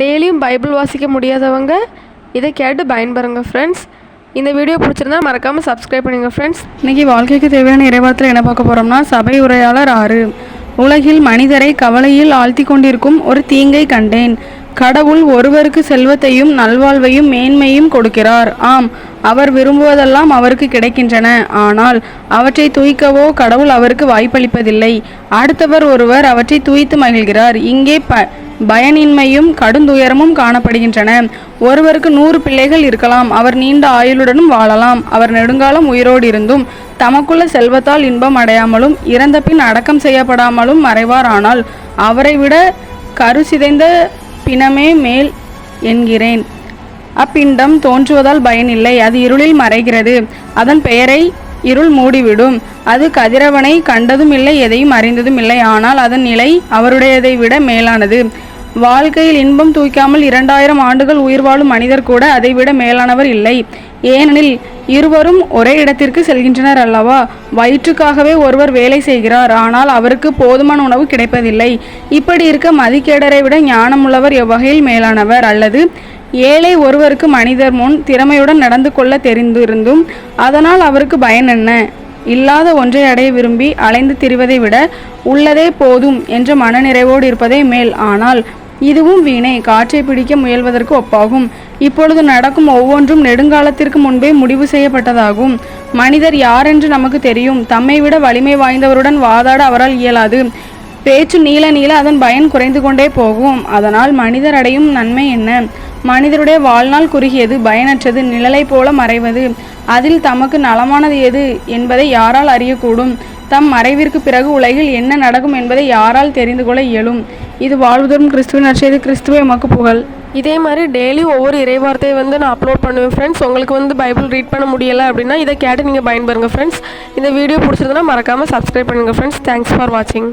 டெய்லியும் பைபிள் வாசிக்க முடியாதவங்க இதை கேட்டு பயன்பெறுங்க ஃப்ரெண்ட்ஸ் இந்த வீடியோ பிடிச்சிருந்தா மறக்காமல் சப்ஸ்கிரைப் பண்ணுங்கள் ஃப்ரெண்ட்ஸ் இன்றைக்கி வாழ்க்கைக்கு தேவையான இறைவாத்தில் என்ன பார்க்க போகிறோம்னா சபை உரையாளர் ஆறு. உலகில் மனிதரை கவலையில் ஆழ்த்தி கொண்டிருக்கும் ஒரு தீங்கை கண்டேன். கடவுள் ஒருவருக்கு செல்வத்தையும் நல்வாழ்வையும் மேன்மையும் கொடுக்கிறார். ஆம் அவர் விரும்புவதெல்லாம் அவருக்கு கிடைக்கின்றன. ஆனால் அவற்றை தூய்க்கவோ கடவுள் அவருக்கு வாய்ப்பளிப்பதில்லை. அடுத்தவர் ஒருவர் அவற்றை தூய்த்து மகிழ்கிறார். இங்கே ப பயனின்மையும் கடுந்துயரமும் காணப்படுகின்றன. ஒருவருக்கு நூறு பிள்ளைகள் இருக்கலாம். அவர் நீண்ட ஆயுளுடனும் வாழலாம். அவர் நெடுங்காலம் உயிரோடு இருந்தும் தமக்குள்ள செல்வத்தால் இன்பம் அடையாமலும் இறந்த பின் அடக்கம் செய்யப்படாமலும் மறைவார் ஆனால் அவரை விட கரு சிதைந்த பிணமே மேல் என்கிறேன். அப்பிண்டம் தோன்றுவதால் பயனில்லை. அது இருளில் மறைகிறது. அதன் பெயரை இருள் மூடிவிடும். அது கதிரவனை கண்டதும் இல்லை எதையும் அறிந்ததும் இல்லை ஆனால் அதன் நிலை அவருடையதை விட மேலானது. வாழ்க்கையில் இன்பம் தூய்க்காமல் இரண்டாயிரம் ஆண்டுகள் உயிர் வாழும் மனிதர் கூட அதைவிட மேலானவர் இல்லை. ஏனெனில் இருவரும் ஒரே இடத்திற்கு செல்கின்றனர் அல்லவா? வயிற்றுக்காகவே ஒருவர் வேலை செய்கிறார். ஆனால் அவருக்கு போதுமான உணவு கிடைப்பதில்லை. இப்படி இருக்க மதிக்கேடரை விட ஞானமுள்ளவர் எவ்வகையில் மேலானவர்? அல்லது ஏழை ஒருவருக்கு மனிதர் முன் திறமையுடன் நடந்து கொள்ள தெரிந்திருந்தும் அதனால் அவருக்கு பயன் என்ன? இல்லாத ஒன்றை அடைய விரும்பி அலைந்து திரிவதை விட உள்ளதே போதும் என்ற மனநிறைவோடு இருப்பதே மேல். ஆனால் இதுவும் வீணை. காற்றை பிடிக்க முயல்வதற்கு ஒப்பாகும். இப்பொழுது நடக்கும் ஒவ்வொன்றும் நெடுங்காலத்திற்கு முன்பே முடிவு செய்யப்பட்டதாகும். மனிதர் யாரென்று நமக்கு தெரியும். தம்மை விட வலிமை வாய்ந்தவருடன் வாதாட அவரால் இயலாது. பேச்சு நீள நீள அதன் பயன் குறைந்து கொண்டே போகும். அதனால் மனிதர் அடையும் நன்மை என்ன? மனிதருடைய வாழ்நாள் குறுகியது பயனற்றது நிழலை போல மறைவது. அதில் தமக்கு நலமானது எது என்பதை யாரால் அறியக்கூடும். தம் மறைவிற்கு பிறகு உலகில் என்ன நடக்கும் என்பதை யாரால் தெரிந்து கொள்ள இயலும். இது வாழ்வுதரும் கிறிஸ்துவின் நற்செய்து கிறிஸ்துவை எமக்கு புகழ். இதே மாதிரி டெய்லி ஒவ்வொரு இறைவார்த்தையை வந்து நான் அப்லோட் பண்ணுவேன் ஃப்ரெண்ட்ஸ் உங்களுக்கு வந்து பைபிள் ரீட் பண்ண முடியலை அப்படின்னா இதை கேட்டு நீங்கள் பயன்பெறுங்க ஃப்ரெண்ட்ஸ் இந்த வீடியோ பிடிச்சிருந்தனா மறக்காமல் சப்ஸ்கிரைப் பண்ணுங்கள் ஃப்ரெண்ட்ஸ் தேங்க்ஸ் ஃபார் வாட்சிங்